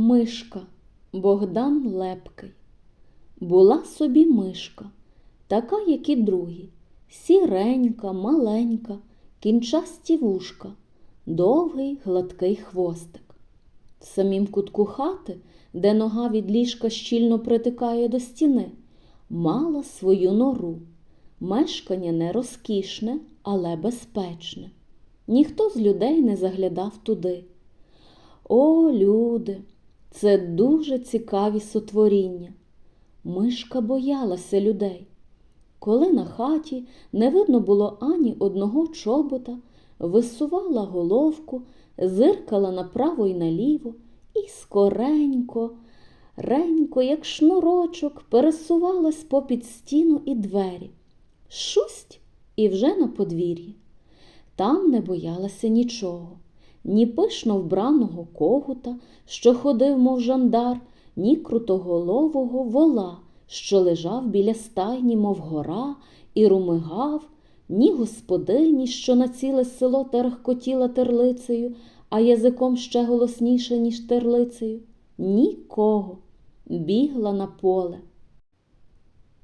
Мишка Богдан Лепкий. Була собі мишка, така, як і другі, сіренька, маленька, кінчасті вушка, довгий гладкий хвостик. В самім кутку хати, де нога від ліжка щільно притикає до стіни, мала свою нору. Мешкання не розкішне, але безпечне. Ніхто з людей не заглядав туди. О, люди! Це дуже цікаві сотворіння. Мишка боялася людей. Коли на хаті не видно було ані одного чобота, висувала головку, зиркала направо й наліво і скоренько, ренько, як шнурочок, пересувалась попід стіну і двері. Шусть і вже на подвір'ї. Там не боялася нічого ні пишно вбраного когута, що ходив, мов жандар, ні крутоголового вола, що лежав біля стайні, мов гора, і румигав, ні господині, що на ціле село терхкотіла терлицею, а язиком ще голосніше, ніж терлицею. Нікого. Бігла на поле.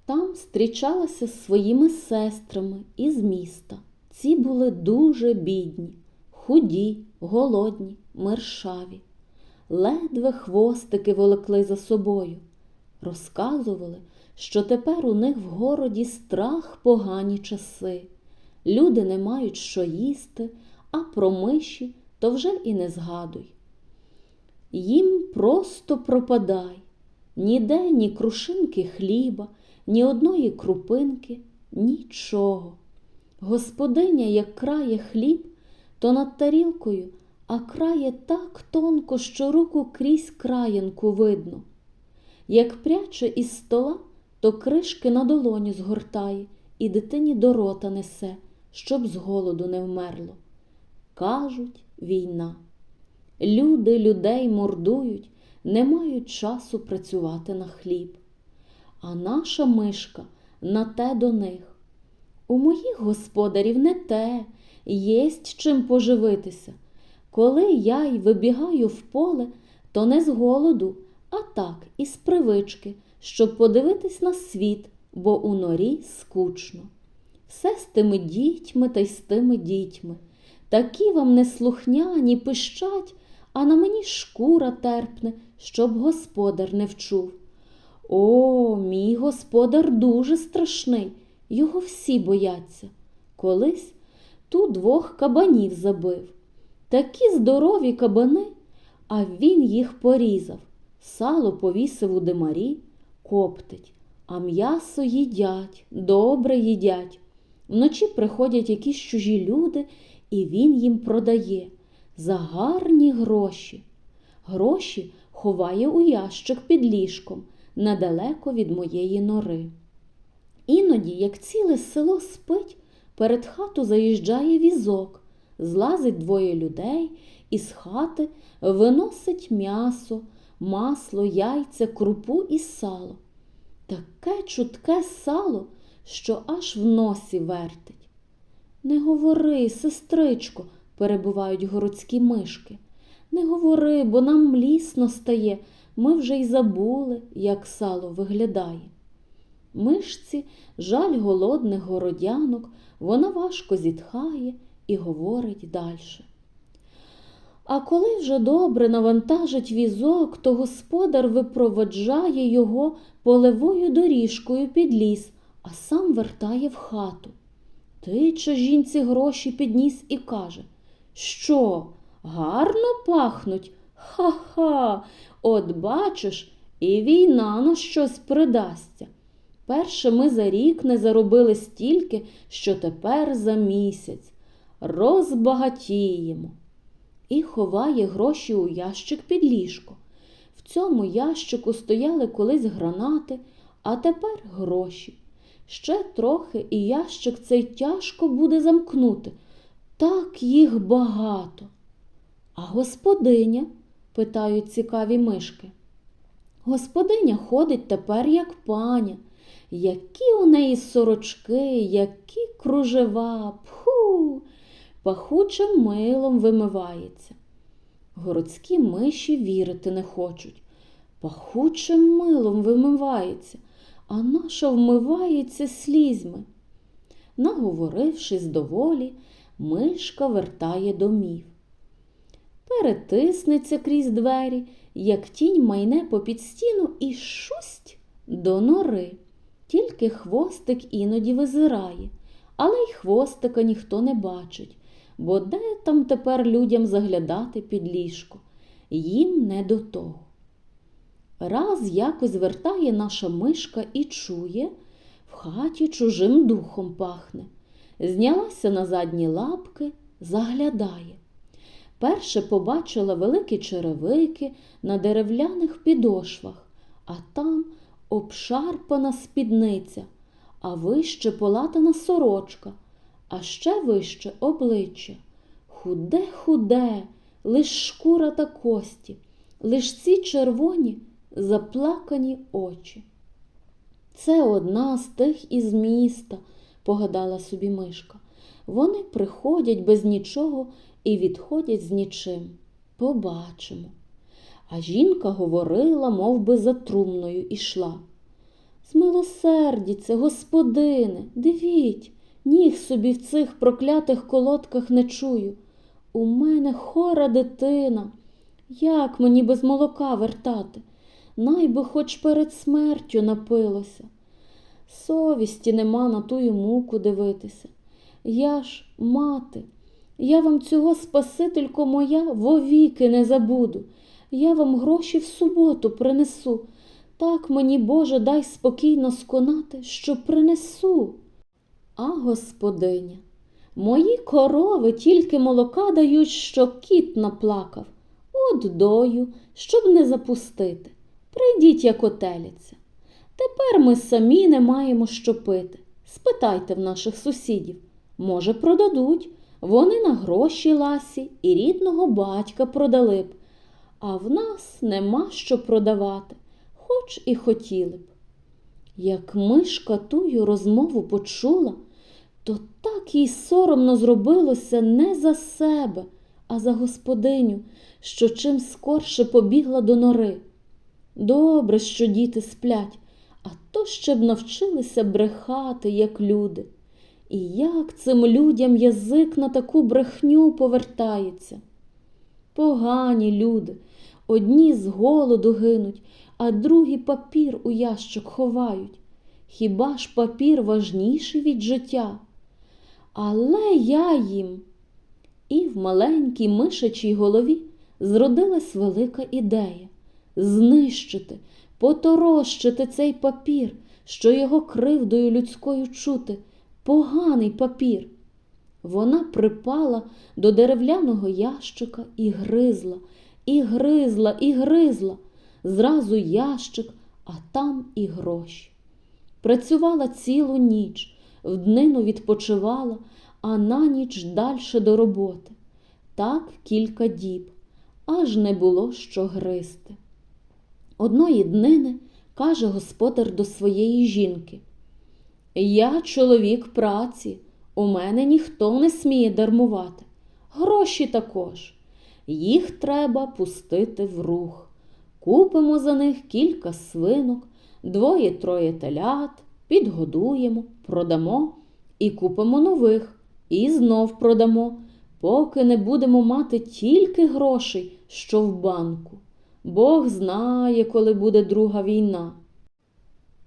Там зустрічалася з своїми сестрами із міста. Ці були дуже бідні худі, голодні, мершаві, ледве хвостики волекли за собою. Розказували, що тепер у них в городі страх погані часи. Люди не мають що їсти, а про миші то вже і не згадуй. Їм просто пропадай ніде ні крушинки хліба, ні одної крупинки, нічого. Господиня, як крає хліб, то над тарілкою, а крає так тонко, що руку крізь краєнку видно. Як пряче із стола, то кришки на долоню згортає і дитині до рота несе, щоб з голоду не вмерло. Кажуть, війна. Люди людей мордують, не мають часу працювати на хліб. А наша мишка на те до них. У моїх господарів не те, єсть чим поживитися. Коли я й вибігаю в поле, то не з голоду, а так, із привички, щоб подивитись на світ, бо у норі скучно. Все з тими дітьми та й з тими дітьми. Такі вам неслухняні пищать, а на мені шкура терпне, щоб господар не вчув. О, мій господар дуже страшний, його всі бояться. Колись ту двох кабанів забив. Такі здорові кабани, а він їх порізав, сало повісив у димарі, коптить, а м'ясо їдять, добре їдять. Вночі приходять якісь чужі люди, і він їм продає за гарні гроші. Гроші ховає у ящик під ліжком недалеко від моєї нори. Іноді, як ціле село спить, перед хату заїжджає візок, злазить двоє людей із хати виносить м'ясо, масло, яйця, крупу і сало. Таке чутке сало, що аж в носі вертить. Не говори, сестричко, перебувають городські мишки. Не говори, бо нам млісно стає, ми вже й забули, як сало виглядає. Мишці жаль голодних городянок, вона важко зітхає і говорить далі. А коли вже добре навантажить візок, то господар випроводжає його полевою доріжкою під ліс, а сам вертає в хату. Тиче жінці гроші підніс і каже Що, гарно пахнуть? Ха-ха, от бачиш, і війна на щось придасться. Перше ми за рік не заробили стільки, що тепер за місяць. Розбагатіємо. І ховає гроші у ящик під ліжко. В цьому ящику стояли колись гранати, а тепер гроші. Ще трохи і ящик цей тяжко буде замкнути. Так їх багато. А господиня? питають цікаві мишки. Господиня ходить тепер, як паня. Які у неї сорочки, які кружева, пху, пахучим милом вимивається. Городські миші вірити не хочуть. Пахучим милом вимивається, а наша вмивається слізьми. Наговорившись доволі, мишка вертає домів. Перетиснеться крізь двері, як тінь майне попід стіну і шусть до нори. Тільки хвостик іноді визирає, але й хвостика ніхто не бачить, бо де там тепер людям заглядати під ліжко? Їм не до того. Раз якось вертає наша мишка і чує, в хаті чужим духом пахне. Знялася на задні лапки, заглядає. Перше побачила великі черевики на дерев'яних підошвах, а там обшарпана спідниця, а вище полатана сорочка, а ще вище обличчя. Худе, худе, лиш шкура та кості, лиш ці червоні заплакані очі. Це одна з тих із міста, погадала собі мишка. Вони приходять без нічого і відходять з нічим. Побачимо. А жінка говорила, мов би за трумною ішла. Змилосердіться, господине, дивіть, ніг собі в цих проклятих колодках не чую. У мене хора дитина. Як мені без молока вертати? Най би хоч перед смертю напилося. Совісті нема на тую муку дивитися. Я ж, мати, я вам цього Спасителько моя вовіки не забуду. Я вам гроші в суботу принесу. Так мені, Боже, дай спокійно сконати, що принесу. А господиня, мої корови тільки молока дають, що кіт наплакав. От дою, щоб не запустити. Прийдіть, як отеліться. Тепер ми самі не маємо що пити. Спитайте в наших сусідів. Може, продадуть. Вони на гроші ласі і рідного батька продали б, а в нас нема що продавати, хоч і хотіли б. Як мишка тую розмову почула, то так їй соромно зробилося не за себе, а за господиню, що чим скорше побігла до нори. Добре, що діти сплять, а то ще б навчилися брехати, як люди. І як цим людям язик на таку брехню повертається? Погані люди, одні з голоду гинуть, а другі папір у ящик ховають. Хіба ж папір важніший від життя? Але я їм. І в маленькій мишачій голові зродилась велика ідея знищити, поторощити цей папір, що його кривдою людською чути поганий папір. Вона припала до дерев'яного ящика і гризла, і гризла, і гризла. Зразу ящик, а там і гроші. Працювала цілу ніч, в днину відпочивала, а на ніч дальше до роботи. Так кілька діб, аж не було що гризти. Одної днини каже господар до своєї жінки. Я чоловік праці, у мене ніхто не сміє дармувати. Гроші також. Їх треба пустити в рух. Купимо за них кілька свинок, двоє-троє телят, підгодуємо, продамо і купимо нових, і знов продамо, поки не будемо мати тільки грошей, що в банку. Бог знає, коли буде друга війна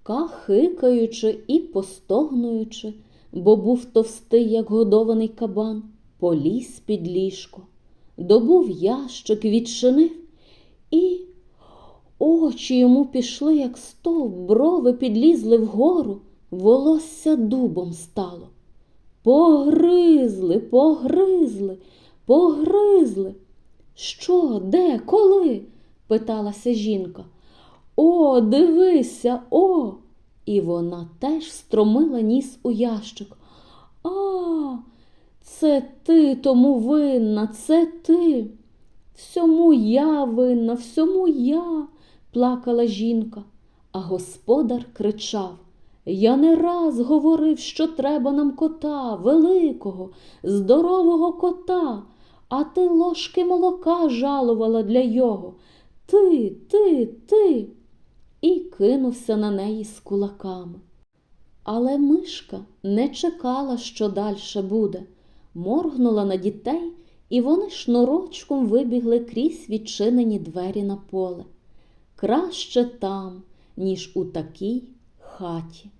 кахикаючи і постогнуючи, бо був товстий, як годований кабан, поліз під ліжко, добув ящик, відчинив, і очі йому пішли, як стовп, брови підлізли вгору, волосся дубом стало. Погризли, погризли, погризли. Що, де, коли? питалася жінка. О, дивися, о! І вона теж стромила ніс у ящик. А, це ти тому винна, це ти. Всьому я винна, всьому я, плакала жінка, а господар кричав. Я не раз говорив, що треба нам кота, великого, здорового кота, а ти ложки молока жалувала для його. Ти, ти, ти. І кинувся на неї з кулаками. Але мишка не чекала, що дальше буде, моргнула на дітей, і вони шнурочком вибігли крізь відчинені двері на поле. Краще там, ніж у такій хаті.